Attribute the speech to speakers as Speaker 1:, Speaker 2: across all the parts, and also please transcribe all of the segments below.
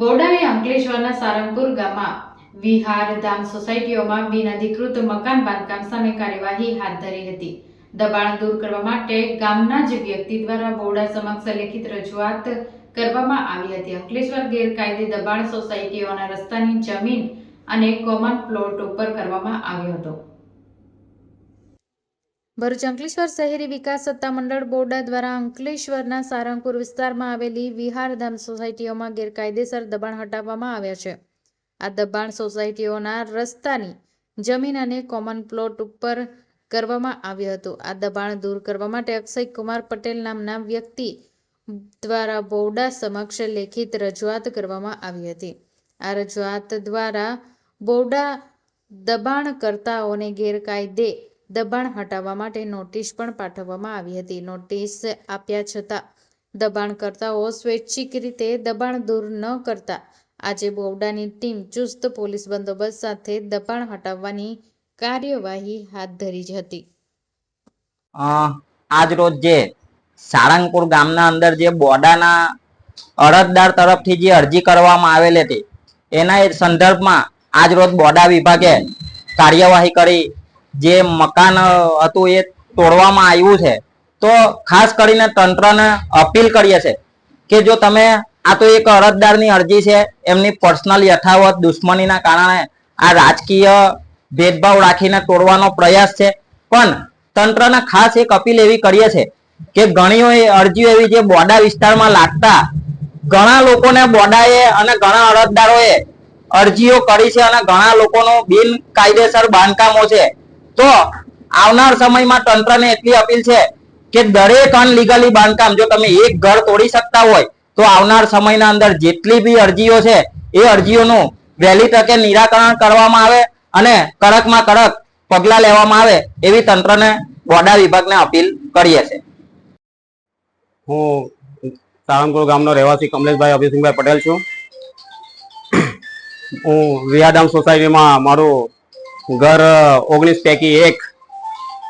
Speaker 1: બોરડાની અંકલેશ્વરના સારંગપુર ગામમાં વિહાર ધામ સોસાયટીઓમાં બિનઅધિકૃત મકાન બાંધકામ સામે કાર્યવાહી હાથ ધરી હતી. દબાણ દૂર કરવા માટે ગામના જ વ્યક્તિ દ્વારા બોરડા સમક્ષ લેખિત રજૂઆત કરવામાં આવી હતી. અંકલેશ્વર ગેરકાયદે દબાણ સોસાયટીઓના રસ્તાની જમીન અને કોમન પ્લોટ ઉપર કરવામાં આવ્યો હતો. ભરૂચ અંકલેશ્વર શહેરી વિકાસ સત્તામંડળ બોર્ડ દ્વારા અંકલેશ્વરના સારંગપુર વિસ્તારમાં આવેલી વિહારધામ સોસાયટીઓમાં ગેરકાયદેસર દબાણ હટાવવામાં આવ્યા છે. આ દબાણ સોસાયટીઓના રસ્તાની જમીન અને કોમન પ્લોટ ઉપર કરવામાં આવ્યું હતું. આ દબાણ દૂર કરવા માટે અક્ષય કુમાર પટેલ નામના વ્યક્તિ દ્વારા બોર્ડા સમક્ષ લેખિત રજૂઆત કરવામાં આવી હતી. આ રજૂઆત દ્વારા બોર્ડા દબાણકર્તાઓને ગેરકાયદે દબાણ હટાવવા માટે નોટિસ પણ પાઠવવામાં આવી હતી. નોટિસ આપ્યા છતાં દબાણકર્તાઓ સ્વૈચ્છિક રીતે દબાણ દૂર ન કરતા આજે બોવડાની ટીમ ચુસ્ત પોલીસ બંદોબસ્ત સાથે દબાણ હટાવવાની કાર્યવાહી હાથ ધરી હતી.
Speaker 2: આજ રોજ જે સાળંગપુર ગામના અંદર જે બોડાના અરજદાર તરફથી જે અરજી કરવામાં આવેલી હતી, એના સંદર્ભમાં આજ રોજ બોડા વિભાગે કાર્યવાહી કરી જે મકાન હતું એ તોડવામાં આવ્યું છે. તો ખાસ કરીને તંત્રને અપીલ કરીએ છે કે જો તમે, આ તો એક અરજદારની અરજી છે, એમની પર્સનલ યથાવત દુશ્મનીના કારણે આ રાજકીય ભેદભાવ રાખીને તોડવાનો પ્રયાસ છે. પણ તંત્રને ખાસ એક અપીલ એવી કરીએ છે કે ઘણીઓ એ અરજીઓ એવી જે બોડા વિસ્તારમાં લાગતા, ઘણા લોકોને બોડાએ અને ઘણા અરજદારોએ અરજીઓ કરી છે અને ઘણા લોકોનું બિનકાયદેસર બાંધકામો છે. તો આવનાર સમયમાં તંત્રને એટલી અપીલ છે કે દરેક અનલીગલી બાંધકામ, જો તમે એક ઘર તોડી શકતા હોય, તો આવનાર સમયના અંદર જેટલી બી અરજીઓ છે, એ અરજીઓનું વહેલી તકે નિરાકરણ કરવામાં આવે અને કડકમાં કડક પગલાં લેવામાં આવે એવી તંત્રને વડા વિભાગને અપીલ કરીએ છે
Speaker 3: હું સારંગપુર ગામનો રહેવાસી કમલેશભાઈ અભિસિંહભાઈ પટેલ છું. હું વિયાધામ સોસાયટીમાં મારું ઘર ઓગણીસ પૈકી એક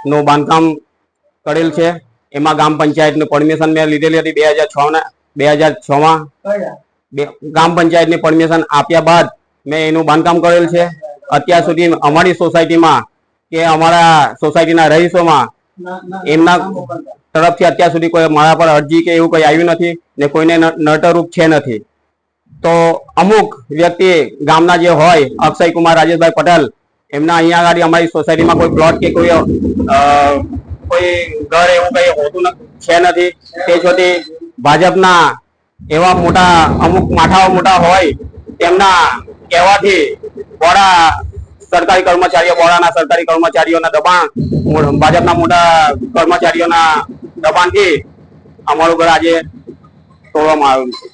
Speaker 3: નું બાંધકામ કરેલ છે. એમાં ગામ પંચાયતની પરમિશન મેં લીધેલી હતી બે હજાર છ ના બે હજાર છ માં. ગામ પંચાયતની પરમિશન આપ્યા બાદ મેં એનું બાંધકામ કરેલ છે. અત્યાર સુધી અમારી સોસાયટીમાં કે અમારા સોસાયટીના રહીશોમાં એમના તરફથી અત્યાર સુધી કોઈ મારા પર અરજી કે એવું કઈ આવ્યું નથી ને કોઈને નટરૂપ છે નથી. તો અમુક વ્યક્તિ ગામના જે હોય અક્ષય કુમાર રાજેશભાઈ પટેલ એમના અહીંયા આગળ અમારી સોસાયટીમાં કોઈ પ્લોટ કે કોઈ કોઈ ઘર એવું કઈ હોતું છે નથી. તે છોટી ભાજપના એવા મોટા, અમુક માથાઓ મોટા હોય, તેમના કહેવાથી બોડા સરકારી કર્મચારીઓ, બોડાના સરકારી કર્મચારીઓના દબાણ, ભાજપના મોટા કર્મચારીઓના દબાણથી અમારું ઘર આજે તોડવામાં આવ્યું છે.